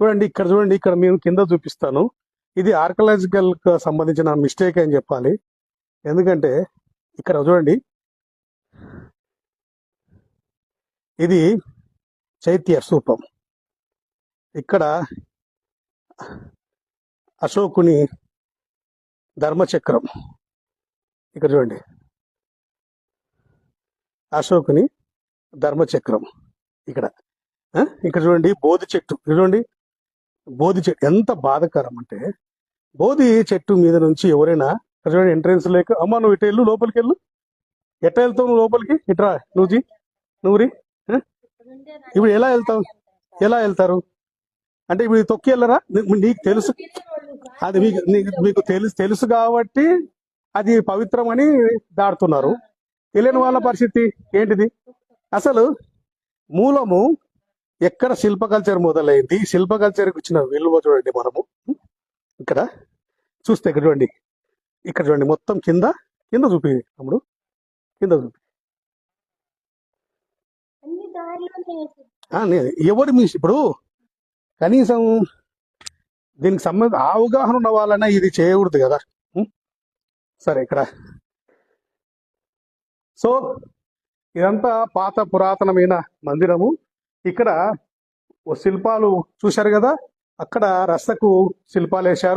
చూడండి ఇక్కడ చూడండి ఇక్కడ మేము కింద చూపిస్తాను. ఇది ఆర్కలాజికల్ సంబంధించిన మిస్టేక్ అని చెప్పాలి. ఎందుకంటే ఇక్కడ చూడండి. ఇది చైత్య స్థూపం ఇక్కడ అశోకుని ధర్మచక్రం. ఇక్కడ చూడండి. అశోకుని ధర్మచక్రం. ఇక్కడ. ఇక్కడ చూడండి బోధి చెట్టు. చూడండి బోధి చెట్టు ఎంత బాధకరం అంటే బోధి చెట్టు మీద నుంచి ఎవరైనా చూడండి ఎంట్రెన్స్ లేక అమ్మ నువ్వు ఇటు వెళ్ళు లోపలికి వెళ్ళు. ఎట్ట వెళ్తావు నువ్వు లోపలికి? ఇట్రా నువ్వుజీ నువ్వు రీ. ఇప్పుడు ఎలా వెళ్తావు? ఎలా వెళ్తారు? అంటే ఇప్పుడు తొక్కి వెళ్ళరా? నీకు తెలుసు. అది మీకు నీకు- మీకు తెలుసు తెలుసు కాబట్టి అది పవిత్రమని దాడుతున్నారు తెలియని వాళ్ళ పరిస్థితి ఏంటిది? అసలు మూలము ఎక్కడ శిల్ప కల్చర్ మొదలైంది? శిల్ప కల్చర్కి వచ్చిన విలువ చూడండి మనము. ఇక్కడ చూస్తే ఇక్కడ చూడండి. ఇక్కడ చూడండి మొత్తం కింద కింద చూపి తమ్ముడు. కింద చూపి. ఎవరు మీ ఇప్పుడు కనీసం దీనికి సంబంధ అవగాహన ఉన్న వాళ్ళనే ఇది చేయకూడదు కదా? సరే ఇక్కడ. సో ఇదంతా పాత పురాతనమైన మందిరము. ఇక్కడ ఓ శిల్పాలు చూశారు కదా? అక్కడ రస్తకు శిల్పాలు వేశారు